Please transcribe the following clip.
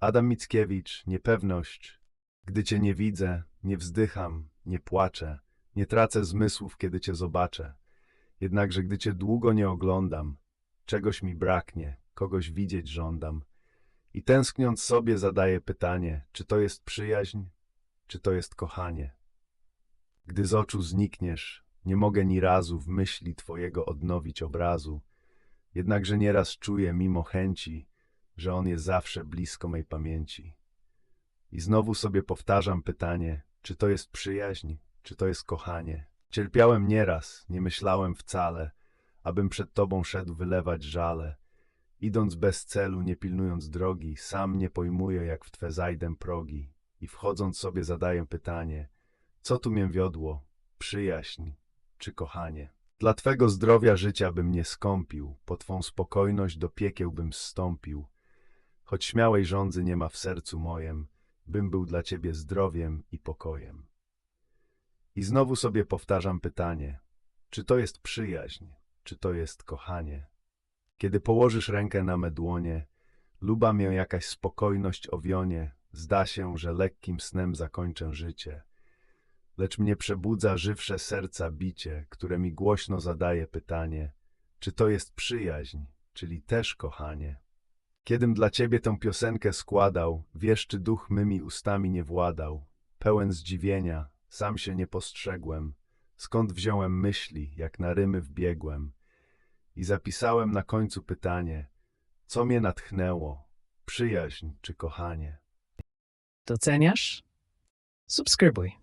Adam Mickiewicz, niepewność. Gdy cię nie widzę, nie wzdycham, nie płaczę, nie tracę zmysłów, kiedy cię zobaczę. Jednakże gdy cię długo nie oglądam, czegoś mi braknie, kogoś widzieć żądam. I tęskniąc sobie zadaję pytanie, czy to jest przyjaźń, czy to jest kochanie. Gdy z oczu znikniesz, nie mogę ni razu w myśli twojego odnowić obrazu, jednakże nieraz czuję mimo chęci, że on jest zawsze blisko mej pamięci. I znowu sobie powtarzam pytanie, czy to jest przyjaźń, czy to jest kochanie. Cierpiałem nieraz, nie myślałem wcale, abym przed tobą szedł wylewać żale. Idąc bez celu, nie pilnując drogi, sam nie pojmuję, jak w twe zajdę progi. I wchodząc sobie zadaję pytanie, co tu mię wiodło, przyjaźń czy kochanie? Dla twego zdrowia życia bym nie skąpił, po twą spokojność do piekieł bym zstąpił. Choć śmiałej żądzy nie ma w sercu mojem, bym był dla ciebie zdrowiem i pokojem. I znowu sobie powtarzam pytanie, czy to jest przyjaźń, czy to jest kochanie? Kiedy położysz rękę na me dłonie, luba mię jakaś spokojność owionie, zda się, że lekkim snem zakończę życie. Lecz mnie przebudza żywsze serca bicie, które mi głośno zadaje pytanie, czy to jest przyjaźń, czyli też kochanie? Kiedym dla ciebie tę piosenkę składał, wieszczy duch mymi ustami nie władał. Pełen zdziwienia, sam się nie postrzegłem, skąd wziąłem myśli, jak na rymy wbiegłem. I zapisałem na końcu pytanie, co mnie natchnęło, przyjaźń czy kochanie? Doceniasz? Subskrybuj.